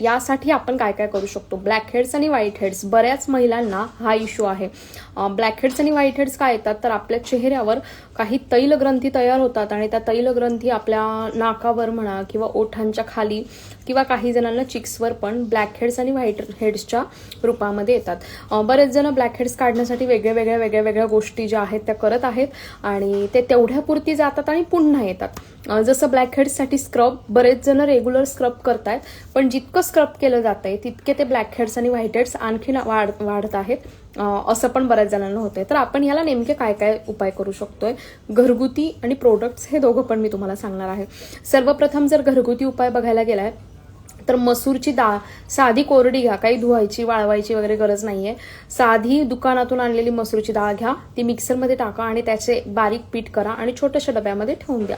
यासाठी आपण काय काय करू शकतो? ब्लॅक हेड्स आणि व्हाईट हेड्स बऱ्याच महिलांना हा इश्यू आहे. ब्लॅक हेड्स आणि व्हाईट हेड्स काय येतात? तर आपल्या चेहऱ्यावर काही तैलग्रंथी तयार होतात आणि त्या तैलग्रंथी आपल्या नाकावर म्हणा किंवा ओठांच्या खाली किंवा काही जणांना चिक्सवर पण ब्लॅक हेड्स आणि व्हाईट हेड्सच्या रूपामध्ये येतात. बरेच जण ब्लॅक हेड्स काढण्यासाठी वेगळ्या वेगळ्या वेगळ्या वेगळ्या गोष्टी ज्या आहेत त्या करत आहेत आणि ते तेवढ्यापुरती जातात आणि पुन्हा येतात. जसं ब्लॅक हेड्ससाठी स्क्रब बरेच जण रेग्युलर स्क्रब करतायत पण जितकं स्क्रब केलं जात आहे तितके ते ब्लॅक हेड्स आणि व्हाईट हेड्स आणखी वाढ वाढत आहेत. असं पण बऱ्याच जणांना होतंय. तर आपण याला नेमके काय काय उपाय करू शकतोय? घरगुती आणि प्रोडक्ट्स हे दोघं पण मी तुम्हाला सांगणार आहे. सर्वप्रथम जर घरगुती उपाय बघायला गेलाय तर मसूरची डाळ साधी कोरडी घ्या काही धुवायची वाळवायची वगैरे गरज नाही आहे साधी दुकानातून आणलेली मसूरची डाळ घ्या ती मिक्सरमध्ये टाका आणि त्याचे बारीक पीठ करा आणि छोट्याशा डब्यामध्ये ठेवून द्या.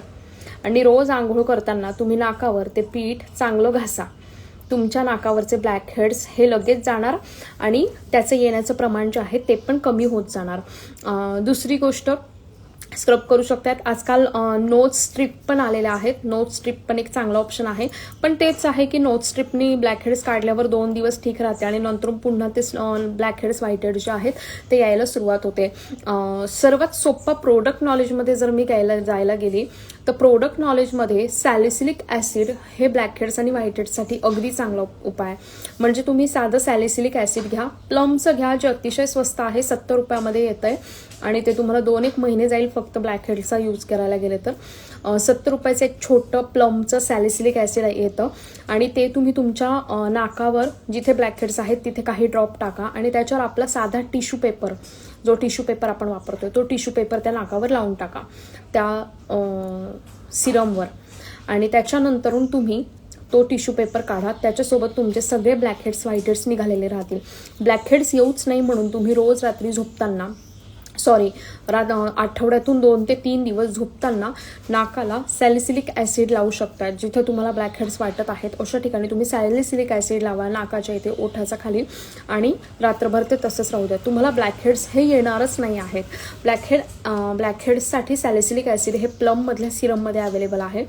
आणि रोज आंघोळ करताना तुम्ही नाकावर ते पीठ चांगलं घासा. तुमच्या नाकावरचे ब्लॅक हेड्स हे लगेच जाणार आणि त्याचं येण्याचं प्रमाण जे आहे ते पण कमी होत जाणार. दुसरी गोष्ट स्क्रब करू शकतात. आजकाल नोज स्ट्रिप पण आलेल्या आहेत. नोज स्ट्रिप पण एक चांगला ऑप्शन आहे. पण तेच आहे की नोज स्ट्रिपनी ब्लॅक हेड्स काढल्यावर दोन दिवस ठीक राहते आणि नंतर पुन्हा ते ब्लॅक हेड्स व्हाईट हेड्स जे आहेत ते यायला सुरुवात होते. सर्वात सोप्पा प्रोडक्ट नॉलेजमध्ये जर मी घ्यायला जायला गेली तर प्रोडक्ट नॉलेजमध्ये सॅलिसिलिक ॲसिड हे ब्लॅक हेड्स आणि व्हाईट हेड्ससाठी अगदी चांगला उपाय. आहे. म्हणजे तुम्ही साधं सॅलिसिलिक ॲसिड घ्या. प्लमचं घ्या जे अतिशय स्वस्त आहे सत्तर रुपयामध्ये येतं आहे आणि ते तुम्हाला दोन एक महिने जाईल फक्त ब्लॅक हेड्सचा यूज करायला गेले तर. सत्तर रुपयाचं एक छोटं प्लमचं सॅलिसिलिक ॲसिड येतं. आणि ते तुम्ही तुमच्या नाकावर जिथे ब्लॅक हेड्स आहेत तिथे काही ड्रॉप टाका. आणि त्याच्यावर आपला साधा टिश्यू पेपर जो टिश्यू पेपर आपण वापरतोय तो टिश्यू पेपर त्या नाकावर लावून टाका त्या सिरमवर. आणि त्याच्यानंतरून तुम्ही तो टिश्यू पेपर काढा. त्याच्यासोबत तुमचे सगळे ब्लॅक हेड्स व्हाईट हेड्स निघालेले राहतील. ब्लॅक हेड्स येऊच नाही म्हणून तुम्ही रोज रात्री झोपताना सॉरी रात आठवड्यातून दोन ते तीन दिवस झोपताना नाकाला सॅलिसिलिक ॲसिड लावू शकतात जिथे तुम्हाला ब्लॅक हेड्स वाटत आहेत. अशा ठिकाणी तुम्ही सॅलिसिलिक ॲसिड लावा नाकाच्या इथे ओठाच्या खाली. आणि रात्रभर ते तसंच राहू द्या. तुम्हाला ब्लॅक हेड्स हे येणारच नाही आहेत. ब्लॅक हेड ब्लॅक हेड्ससाठी सॅलिसिलिक ॲसिड हे प्लममधल्या सिरममध्ये अवेलेबल आहे.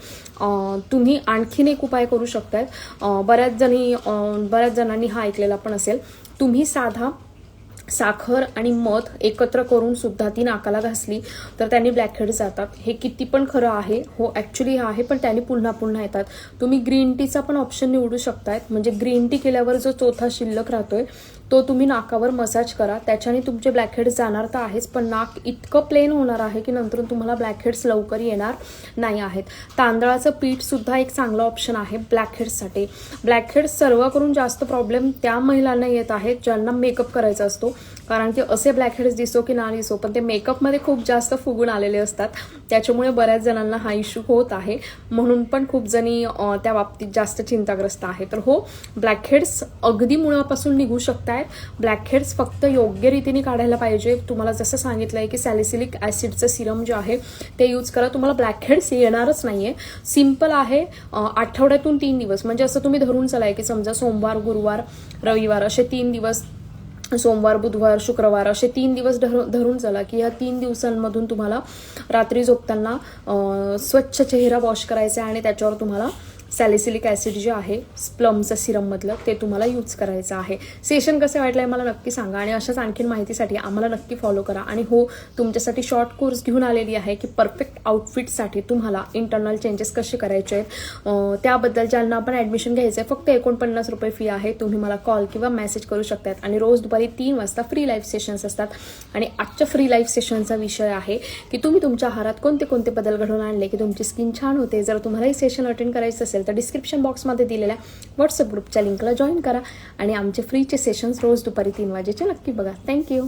तुम्ही आणखीन एक उपाय करू शकतात बऱ्याच जणी बऱ्याच जणांनी हा ऐकलेला पण असेल. तुम्ही साधा साखर आणि मध एकत्र करून सुद्धा ती नाकाला घासली तर त्यांनी ब्लॅकहेड जातात. हे किती पण खरं आहे हो ॲक्च्युली हा आहे पण त्यांनी पुन्हा पुन्हा येतात. तुम्ही ग्रीन टीचा पण ऑप्शन निवडू शकतायत. म्हणजे ग्रीन टी केल्यावर जो चौथा शिल्लक राहतोय तो तुम्ही नाकावर मसाज करा. त्याच्याने तुमचे ब्लॅक हेड्स जाणार तर आहेच पण नाक इतकं प्लेन होणार आहे की नंतर तुम्हाला ब्लॅक हेड्स लवकर येणार नाही आहेत. तांदळाचं पीठसुद्धा एक चांगलं ऑप्शन आहे ब्लॅक हेड्ससाठी ब्लॅक हेड्स सर्व करून जास्त प्रॉब्लेम त्या महिलांना येत आहेत ज्यांना मेकअप करायचा असतो. कारण की असे ब्लॅक हेड्स दिसो की ना दिसो पण ते मेकअपमध्ये खूप जास्त फुगून आलेले असतात. त्याच्यामुळे बऱ्याच जणांना हा इश्यू होत आहे. म्हणून पण खूप जणी त्या बाबतीत जास्त चिंताग्रस्त आहे. तर हो ब्लॅक हेड्स अगदी मुळापासून निघू शकतायत. ब्लॅक हेड्स फक्त योग्य रीतीने काढायला पाहिजे. तुम्हाला जसं सांगितलं आहे की सॅलिसिलिक ॲसिडचं सिरम जे आहे ते यूज करा. तुम्हाला ब्लॅक हेड्स येणारच आहे सिंपल आहे आठवड्यातून तीन दिवस. म्हणजे असं तुम्ही धरून चलाय की समजा सोमवार गुरुवार रविवार असे तीन दिवस सोमवार बुधवार शुक्रवार असे तीन दिवस धरू धरून चला की या तीन दिवसांमधून तुम्हाला रात्री झोपताना स्वच्छ चेहरा वॉश करायचा आहे आणि त्याच्यावर तुम्हाला सॅलिसिलिक ॲसिड जे आहे प्लमचं सिरममधलं ते तुम्हाला यूज करायचं आहे. सेशन कसं वाटलं आहे मला नक्की सांगा आणि अशाच आणखीन माहितीसाठी आम्हाला नक्की फॉलो करा. आणि हो तुमच्यासाठी शॉर्ट कोर्स घेऊन आलेली आहे की परफेक्ट आउटफिटसाठी तुम्हाला इंटरनल चेंजेस कसे करायचे आहेत. त्याबद्दल ज्यांना आपण ॲडमिशन घ्यायचं आहे फक्त एकोणपन्नास रुपये फी आहे. तुम्ही मला कॉल किंवा मेसेज करू शकतात. आणि रोज दुपारी तीन वाजता फ्री लाईव्ह सेशन्स असतात. आणि आजच्या फ्री लाईव्ह सेशनचा विषय आहे की तुम्ही तुमच्या आहारात कोणते कोणते बदल घडवून आणले की तुमची स्किन छान होते. जर तुम्हालाही सेशन अटेंड करायचं असेल असेल तर डिस्क्रिप्शन बॉक्समध्ये दिलेल्या व्हॉट्सअप ग्रुपच्या लिंकला जॉईन करा. आणि आमचे फ्रीचे सेशन्स रोज दुपारी तीन वाजेचे नक्की बघा. थँक्यू